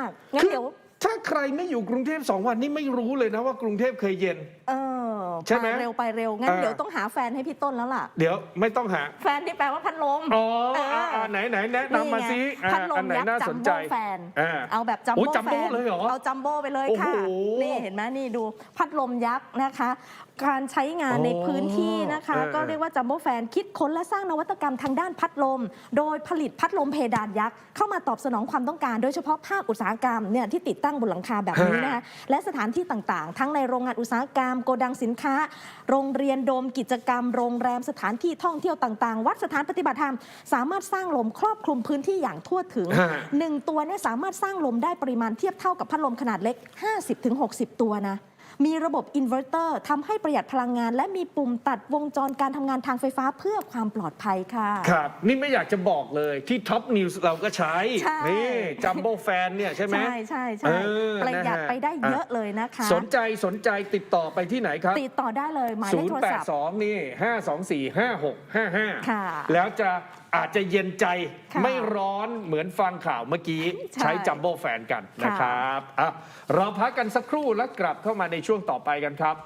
ากงั้นคือเดี๋ยว ถ้าใครไม่อยู่กรุงเทพสองวันนี้ไม่รู้เลยนะว่ากรุงเทพเคยเย็น เออ ใช่ไหมไปเร็วไปเร็ว งั้นเออเดี๋ยวต้องหาแฟนให้พี่ต้นแล้วล่ะ เดี๋ยวไม่ต้องหา แฟนที่แปลว่าพัดลมอ๋อเอออ่าอ่าไหนไหนแนะนำมาไงซิอ่าพัดลอัมนไหนยักน่าษ์จัสมนใจโบ้แฟนอ่าเอาแบบจัมโอ้โบ้จัมแฟโบ้นเลยเหรอเอาจัมโบ้ไปเลยค่ะโอ้โหนี่เห็นไหมนี่ดูพัดลมยักษ์นะคะ การใช้งานอ๋อในพื้นที่นะคะเออก็เรียกว่าจัมโบ้แฟนคิดค้นและสร้างนวัตกรรมทางด้านพัดลม โดยผลิตพัดลมเพดานยักษ์เข้ามาตอบสนองความต้องการ โดยเฉพาะภาคอุตสาหกรรมเนี่ยที่ติดตั้งบนหลังคาแบบนี้นะคะและสถานที่ต่างๆ ทั้งในโรงงานอุตสาหกรรมโกดังสินค้าโรงเรียนโดมกิจกรรม โรงแรมสถานที่ท่องเที่ยวต่าง ๆ วัดสถานปฏิบัติธรรม สามารถสร้างลมครอบคลุมพื้นที่อย่างทั่วถึงฮะหนึ่งตัวเนี่ยสามารถสร้างลมได้ปริมาณเทียบเท่ากับพัดลมขนาดเล็ก 50-60 ตัวนะ มีระบบอินเวอร์เตอร์ทำให้ประหยัดพลังงาน และมีปุ่มตัดวงจรการทำงานทางไฟฟ้าเพื่อความปลอดภัยค่ะ ครับ นี่ไม่อยากจะบอกเลยที่ท็อปนิวส์เราก็ใช้ ใช่ นี่จัมโบ้แฟนเนี่ยใช่ไหม ใช่ใช่เอใช่อประหยัดนะฮะ ไปได้เยอะอะเลยนะคะ สนใจสนใจติดต่อไปที่ไหนครับ ติดต่อได้เลยหมายเลขโทรศัพท์ 082 นี่ 524 5655 ค่ะ แล้วจะ อาจจะเย็นใจค่ะไม่ร้อนเหมือนฟังข่าวเมื่อกี้ใช่ ใช้จัมโบ้แฟนกันนะครับอะเราพักกันสักครู่แล้วกลับเข้ามาในช่วงต่อไปกันครับ